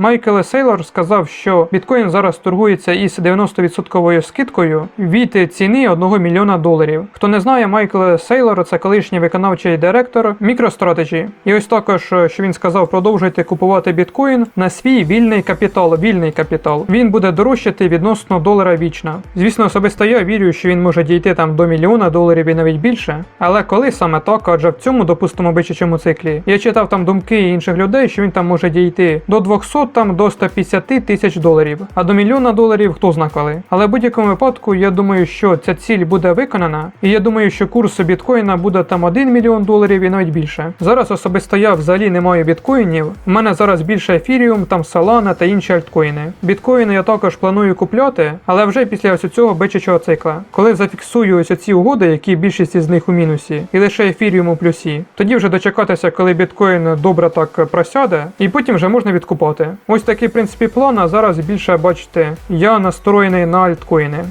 Майкл Сейлор сказав, що біткоін зараз торгується із 90% скидкою від ціни 1 мільйона доларів. Хто не знає, Майкл Сейлор це колишній виконавчий директор MicroStrategy. І ось також, що він сказав, продовжуйте купувати біткоін на свій вільний капітал. Вільний капітал. Він буде дорожчати відносно долара вічно. Звісно, особисто я вірю, що він може дійти там до мільйона доларів і навіть більше. Але коли саме так, адже в цьому, допустимо, бичачому циклі, я читав там думки інших людей, що він там може дійти до 200 там до 150 тисяч доларів. А до мільйона доларів хто зна коли. Але в будь-якому випадку я думаю, що ця ціль буде виконана, і я думаю, що курс біткоїна буде там 1 мільйон доларів і навіть більше. Зараз особисто я взагалі не маю біткоїнів. У мене зараз більше ефіріум, там Solana та інші альткоїни. Біткоїни я також планую купляти, але вже після ось цього бичачого цикла. Коли зафіксую ось ці угоди, які більшість із них у мінусі, і лише ефіріум у плюсі, тоді вже дочекатися, коли біткоін добре так просяде, і потім вже можна відкупати. Ось такий в принципі план. А зараз більше бачите, я настроєний на альткоїни.